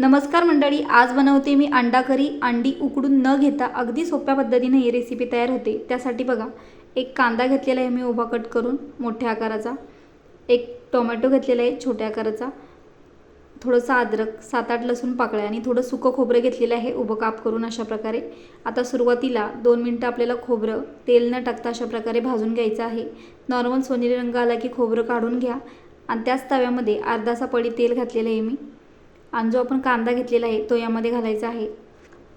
नमस्कार मंडळी आज बनवते मी अंडा करी अंडी उकडून न घेता अगदी सोप्या पद्धतीने ही रेसिपी तयार होते. त्यासाठी बघा एक कांदा घेतलेला आहे मी उभा कट करून मोठ्या आकाराचा. एक टोमॅटो घेतलेला आहे छोट्या आकाराचा. थोडंसं अद्रक सात आठ लसूण पाकळ्या आणि थोडं सुकं खोबरं घेतलेलं आहे उभं काप करून अशा प्रकारे. आता सुरुवातीला दोन मिनटं आपल्याला खोबरं तेल न टाकता अशा प्रकारे भाजून घ्यायचं आहे. नॉर्मल सोनेरी रंग आला की खोबरं काढून घ्या. आणि त्याच तव्यामध्ये अर्धासा पडी तेल घातलेलं आहे मी. आणि जो आपण कांदा घेतलेला आहे तो यामध्ये घालायचा आहे.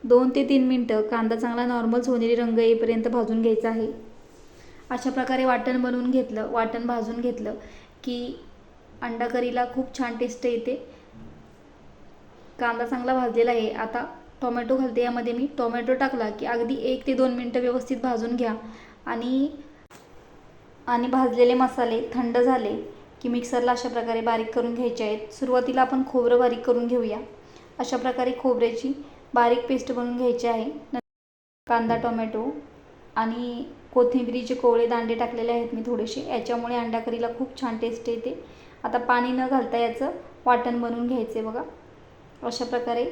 दोन ते तीन मिनटं कांदा चांगला नॉर्मल सोनेरी रंग येईपर्यंत भाजून घ्यायचा आहे. अशा प्रकारे वाटण बनवून घेतलं वाटण भाजून घेतलं की अंडा करीला खूप छान टेस्ट येते. कांदा चांगला भाजलेला आहे. आता टोमॅटो घालते यामध्ये मी टोमॅटो टाकला की अगदी एक ते दोन मिनटं व्यवस्थित भाजून घ्या. आणि आणि भाजलेले मसाले थंड झाले की मिक्सरला अशा प्रकारे बारीक करून घ्यायचे आहेत. सुरुवातीला आपण खोबरं बारीक करून घेऊया. अशा प्रकारे खोबऱ्याची बारीक पेस्ट बनवून घ्यायची आहे. कांदा टोमॅटो आणि कोथिंबिरीचे कोवळे दांडे टाकलेले आहेत मी थोडेसे. याच्यामुळे अंडा करीला खूप छान टेस्ट येते. आता पाणी न घालता याचं वाटण बनवून घ्यायचे बघा. अशा प्रकारे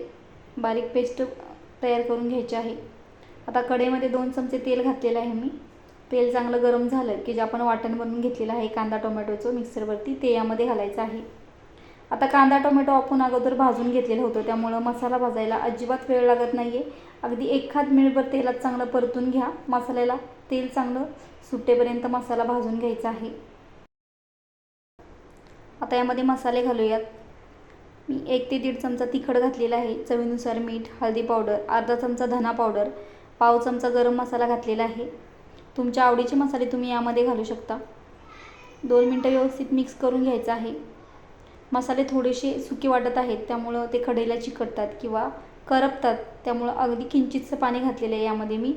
बारीक पेस्ट तयार करून घ्यायची आहे. आता कढईमध्ये दोन चमचे तेल घातलेलं आहे मी. तेल चांगलं गरम झालं की जे आपण वाटण बनवून घेतलेलं आहे कांदा टोमॅटोचं मिक्सरवरती ते यामध्ये घालायचं आहे. आता कांदा टोमॅटो आपण अगोदर भाजून घेतलेलं होतं त्यामुळं मसाला भाजायला अजिबात वेळ लागत नाही आहे अगदी एखाद मिनिटभर तेलात चांगलं परतून घ्या. मसाल्याला तेल चांगलं सुट्टेपर्यंत मसाला भाजून घ्यायचा आहे. आता यामध्ये मसाले घालूयात. मी एक ते दीड चमचा तिखट घातलेला आहे. चवीनुसार मीठ हळदी पावडर अर्धा चमचा धना पावडर पाव चमचा गरम मसाला घातलेला आहे. तुमच्या आवडीचे मसाले तुम्ही यामध्ये घालू शकता. दोन मिनटं व्यवस्थित मिक्स करून घ्यायचं आहे. मसाले थोडेसे सुके वाटत आहेत त्यामुळं ते कढईला चिकटतात किंवा करपतात. त्यामुळं अगदी किंचितचं पाणी घातलेलं आहे यामध्ये मी.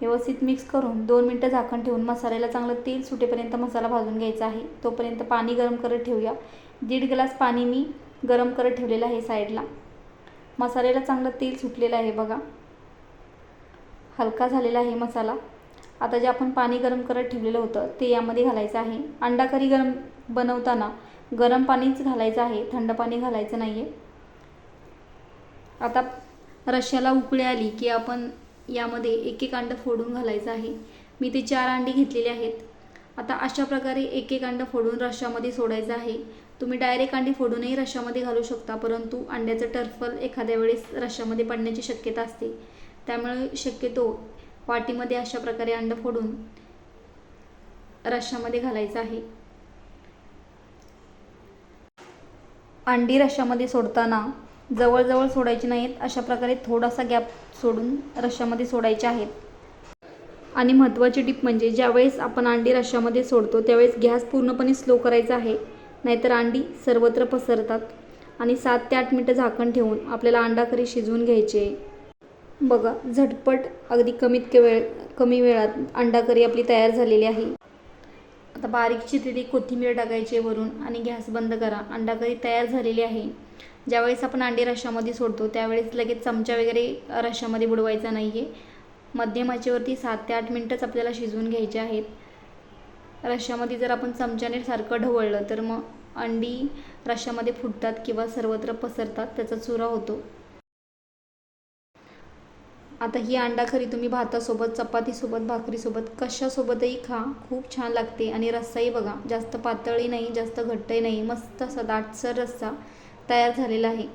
व्यवस्थित मिक्स करून दोन मिनटं झाकण ठेवून मसाल्याला चांगलं तेल सुटेपर्यंत मसाला भाजून घ्यायचा आहे. तोपर्यंत पाणी गरम करत ठेवूया. दीड ग्लास पाणी मी गरम करत ठेवलेलं आहे साईडला. मसाल्याला चांगलं तेल सुटलेलं आहे बघा. हलका झालेला आहे मसाला. आता जे आपण पाणी गरम करत ठेवलेलं होतं ते यामध्ये घालायचं आहे. अंडा करी गरम बनवताना गरम पाणीच घालायचं आहे थंड पाणी घालायचं नाही आहे आता रश्याला उकळी आली की आपण यामध्ये एक एक अंडं फोडून घालायचं आहे. मी ते चार अंडी घेतलेली आहेत. आता अशा प्रकारे एक एक अंडं फोडून रश्यामध्ये सोडायचं आहे. तुम्ही डायरेक्ट अंडी फोडूनही रश्यामध्ये घालू शकता परंतु अंड्याचं टर्फल एखाद्या वेळेस रश्यामध्ये पडण्याची शक्यता असते. त्यामुळे शक्यतो वाटीमध्ये अशा प्रकारे अंड फोडून रश्श्यामध्ये घालायचं आहे. अंडी रश्श्यामध्ये सोडताना जवळजवळ सोडायची नाहीत अशा प्रकारे थोडासा गॅप सोडून रश्श्यामध्ये सोडायचे आहेत. आणि महत्त्वाची टीप म्हणजे ज्यावेळेस आपण अंडी रश्श्यामध्ये सोडतो त्यावेळेस गॅस पूर्णपणे स्लो करायचा आहे नाहीतर अंडी सर्वत्र पसरतात. आणि सात ते आठ मिनटं झाकण ठेवून आपल्याला अंडा करी शिजवून घ्यायचे. बघा झटपट अगदी कमीत वेळ कमी वेळात अंडा करी आपली तयार झालेली आहे. आता बारीक चिरलेली कोथिंबीर टाकायची वरून आणि गॅस बंद करा. अंडा करी तयार झालेली आहे. ज्यावेळेस आपण अंडी रश्यामध्ये सोडतो त्यावेळेस लगेच चमचा वगैरे रश्यामध्ये बुडवायचा नाही आहे मध्यमाचेवरती सात ते आठ मिनटंच आपल्याला शिजवून घ्यायचे आहेत. रश्श्यामध्ये जर आपण चमच्याने सारखं ढवळलं तर मग अंडी रश्यामध्ये फुटतात किंवा सर्वत्र पसरतात त्याचा चुरा होतो. आता ही अंडा खरी तुम्ही भातासोबत चपातीसोबत भाकरीसोबत कशासोबतही खा. खूप छान लागते. आणि रस्साही बघा. जास्त पातळही नाही जास्त घट्टही नाही. मस्त असा दाटसर रस्सा तयार झालेला आहे.